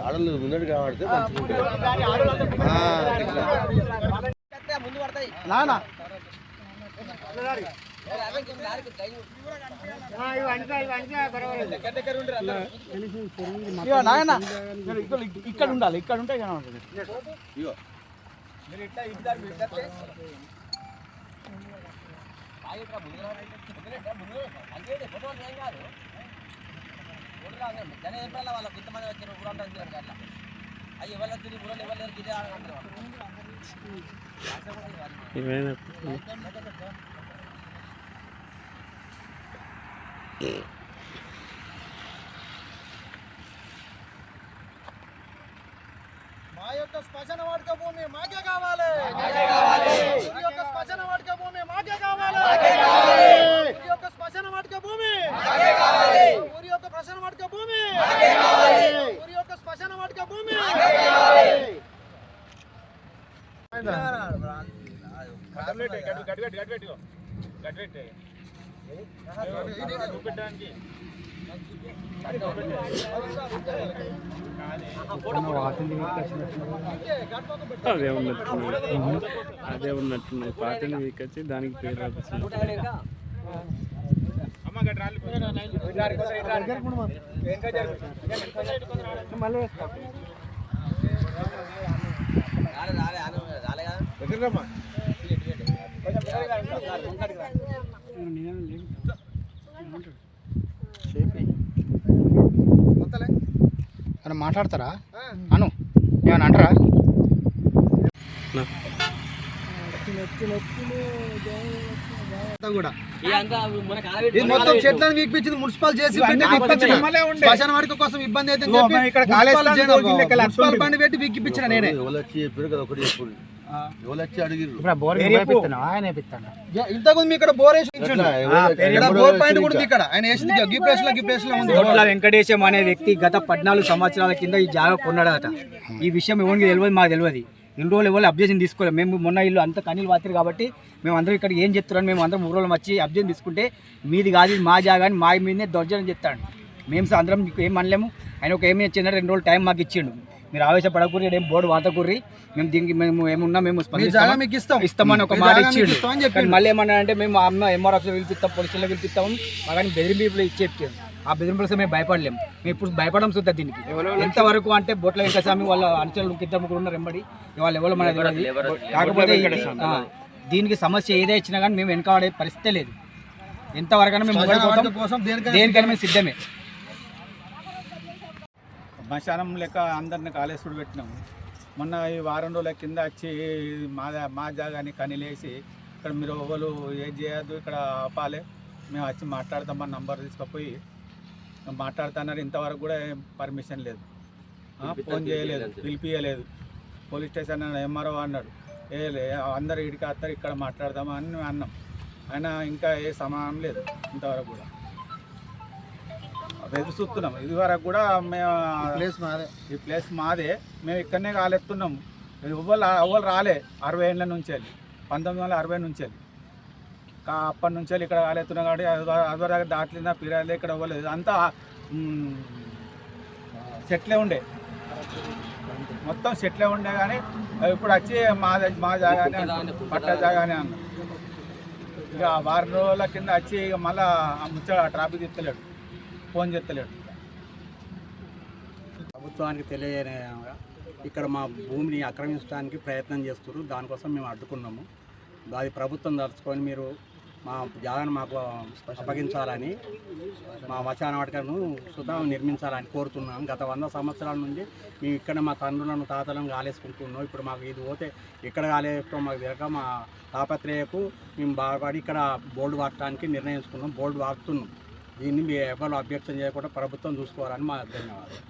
ఆడలు ముందడు నానా? ఇగో నాయన ఇక్కడ ఇక్కడ ఉండాలి ఇక్కడ ఉంటే కనబడుతుంది ఇగో. మా యొక్క శ్మశాన వాటిక భూమి మాకే కావాలి అదే ఉన్నట్టున్నది అదే ఉన్నట్టున్నది పాతని వీకొచ్చి దానికి పేరు అని మాట్లాడతారా? అను ఏమన్నా అంటారా? కూడా మొత్తం చెట్లను వీక్పించింది మున్సిపల్ చేసి. శ్మశాన కోసం ఇబ్బంది అయితే బండి పెట్టి నేనే. మీ ఇక్కడ బోర్ వేసి ఉంచిండు. ఎట్లా? ఎవరు- ఇక్కడ ఎవరు బోర్ వచ్చి పాయింట్ కూడా ఇంకా? ఉంది ఇక్కడ. ఆయన వేసింది గి ప్లేస్లో గి ప్లేస్లో ఉంది. కోట్ల వెంకటేశం అనే వ్యక్తి గత పద్నాలుగు సంవత్సరాల కింద ఈ జాగా కొన్నాడట. ఈ విషయం ఎవరికి తెలియదు? మాకు తెలియదు. ఇన్ని రోజులు ఎవరు అబ్జెక్షన్ తీసుకోలేదు. మేము మొన్న ఇల్లు అంత కనీలు వాతిరు కాబట్టి మేము అందరం ఇక్కడ ఏం చెప్తున్నాం మేము అందరం ఊరు వాళ్ళం వచ్చి అబ్జెక్షన్ తీసుకుంటే మీది కాదు మా జాగా అని మా మీదనే దౌర్జన్యం చెప్తాడు. మేము అందరం ఏం అనలేము. ఆయన ఒక ఏమి ఇచ్చిందంటే రెండు రోజులు టైం మాకు ఇచ్చిండు. మీరు ఆవేశపడకూరి ఏం బోర్డు వాతకూరి మేము దీనికి మేము ఏమున్నా మేము మీకు ఇస్తాం. ఇస్తామని ఒక మీ మాట చెప్పిండు. మళ్ళీ ఏమన్నా అంటే మేము అమ్మ ఎంఆర్ ఆఫీస్ పిలిపిస్తాం పోలీసులో పిలిపిస్తాం కానీ బెదిరింపులు ఇచ్చి చెప్పారు ఆ బెదిరింపులతో మేము భయపడలేము మేము ఇప్పుడు భయపడడం సుద్దా దీనికి. ఎంతవరకు అంటే బొట్ల వెంకటస్వామి వాళ్ళ అనుచరులు ఇద్దరు ముగ్గురు ఉన్నారు ఎంబడి. వాళ్ళు ఎవరు మన కాకపోతే దీనికి సమస్య ఏదే ఇచ్చినా కానీ మేము వెనకాడే పరిస్థితే లేదు. ఎంతవరకైనా మేము దేనికైనా మేము సిద్ధమే. శ్మశానం లెక్క అందరిని కాళేశ్వరుడు పెట్టినాము మొన్న ఈ వారం రోజుల కింద వచ్చి మా మా జాగాని కనిలేసి ఇక్కడ మీరు ఎవరు ఏం చేయొద్దు ఇక్కడ ఆపాలి. మేము వచ్చి మాట్లాడతామని నంబర్ తీసుకుపోయి మాట్లాడుతున్నారు. ఇంతవరకు కూడా పర్మిషన్ లేదు. ఫోన్ చేయలేదు పిలిపియలేదు. పోలీస్ స్టేషన్ ఎంఆర్ఓ అన్నాడు. ఏ అందరు ఇడికి వస్తారు ఇక్కడ మాట్లాడదామా అని మేము అన్నాం. అయినా ఇంకా ఏ సమానం లేదు ఇంతవరకు కూడా. ఎదురు చూస్తున్నాం. ఇది వరకు కూడా మేము ప్లేస్ మాదే. ఈ ప్లేస్ మాదే. మేము ఇక్కడనే కాలెత్తున్నాము ఎవ్వరు ఎవ్వరు రాలే. అరవై ఏళ్ళ నుంచి వెళ్ళి పంతొమ్మిది వందల అరవై నుంచి వెళ్ళి కా- అప్పటి నుంచి వెళ్ళి ఇక్కడ కాలెత్తున్నాం కాబట్టి అదివరకు దాట్లినా పిరాలే ఇక్కడ ఇవ్వలేదు అంతా సెట్లే ఉండే. మొత్తం సెట్లే ఉండే కానీ ఇప్పుడు వచ్చి మా మా జాగానే. పట్ట జాగానే అన్న ఇక వారం రోజుల కింద వచ్చి ఇక మళ్ళీ ఆ ముచ్చ ట్రాఫిక్ తిప్పలేడు. ఫోన్ చేస్తలేడు. ప్రభుత్వానికి తెలియజేయగా ఇక్కడ మా భూమిని ఆక్రమించడానికి ప్రయత్నం చేస్తున్నారు. దానికోసం మేము అడ్డుకున్నాము. అది ప్రభుత్వం తలుచుకొని మీరు మా జాగాను మాకు అప్పగించాలని మా వచాన వాటికను సుతం నిర్మించాలని కోరుతున్నాం. గత వంద సంవత్సరాల నుండి మేము ఇక్కడ మా తండ్రులను తాతలను కాలేసుకుంటున్నాం. ఇప్పుడు మాకు ఇది పోతే ఇక్కడ కాలేసుకో మాకు తెలియక మా తాపత్రయకు మేము బాగుపడి ఇక్కడ బోర్డు వాడటానికి నిర్ణయించుకున్నాం. బోర్డు వాడుతున్నాం. దీన్ని మీ ఎవరు అభ్యర్థన చేయకుండా ప్రభుత్వం చూసుకోవాలని మా ధన్యవాదాలు.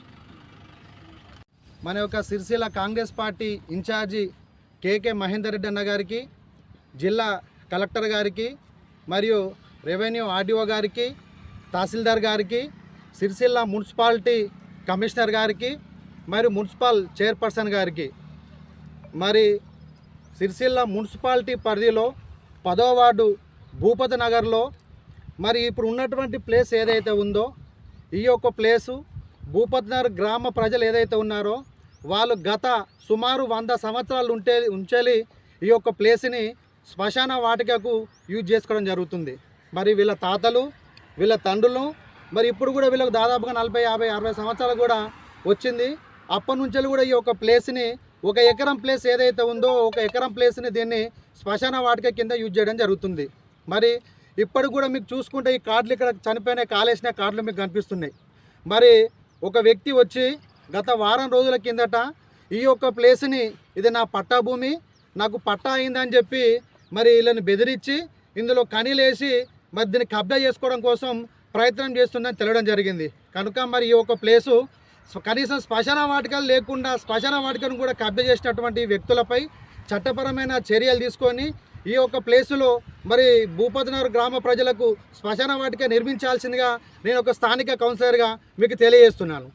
మన యొక్క Sircilla Congress party incharge K K Mahender Reddy అన్న గారికి జిల్లా కలెక్టర్ గారికి మరియు రెవెన్యూ ఆర్డీఓ గారికి తహసీల్దార్ గారికి సిరిసిల్ల మున్సిపాలిటీ కమిషనర్ గారికి మరియు మున్సిపల్ చైర్పర్సన్ గారికి. మరి సిరిసిల్ల మున్సిపాలిటీ పరిధిలో పదో వార్డు భూపతి నగర్లో మరి ఇప్పుడు ఉన్నటువంటి ప్లేస్ ఏదైతే ఉందో ఈ యొక్క ప్లేసు భూపత్నగర్ గ్రామ ప్రజలు ఏదైతే ఉన్నారో వాళ్ళు గత సుమారు వంద సంవత్సరాలు ఉంటే ఉంచేలి ఈ యొక్క ప్లేస్ని శ్మశాన వాటికకు యూజ్ చేసుకోవడం జరుగుతుంది. మరి వీళ్ళ తాతలు వీళ్ళ తండ్రులు మరి ఇప్పుడు కూడా వీళ్ళకి దాదాపుగా నలభై యాభై అరవై సంవత్సరాలు కూడా వచ్చింది. అప్పటి నుంచి కూడా ఈ యొక్క ప్లేస్ని ఒక ఎకరం ప్లేస్ ఏదైతే ఉందో ఒక ఎకరం ప్లేస్ని దీన్ని శ్మశాన వాటిక కింద యూజ్ చేయడం జరుగుతుంది. మరి ఇప్పటికి కూడా మీకు చూసుకుంటే ఈ కార్డులు ఇక్కడ చనిపోయిన కాలేసిన కార్డులు మీకు కనిపిస్తున్నాయి. మరి ఒక వ్యక్తి వచ్చి గత వారం రోజుల కిందట ఈ యొక్క ప్లేస్ని ఇది నా పట్టా భూమి నాకు పట్టా అయిందని చెప్పి మరి వీళ్ళని బెదిరించి ఇందులో కనీలేసి మరి దీన్ని కబ్జా చేసుకోవడం కోసం ప్రయత్నం చేస్తుందని తెలియడం జరిగింది. కనుక మరి ఈ యొక్క ప్లేసు కనీసం శ్మశాన వాటికలు లేకుండా శ్మశాన వాటికను కూడా కబ్జా చేసినటువంటి వ్యక్తులపై చట్టపరమైన చర్యలు తీసుకొని ఈ యొక్క ప్లేసులో మరి భూపతినగర్ గ్రామ ప్రజలకు శ్మశాన వాటిక నిర్మించాల్సిందిగా నేను ఒక స్థానిక కౌన్సిలర్గా మీకు తెలియజేస్తున్నాను.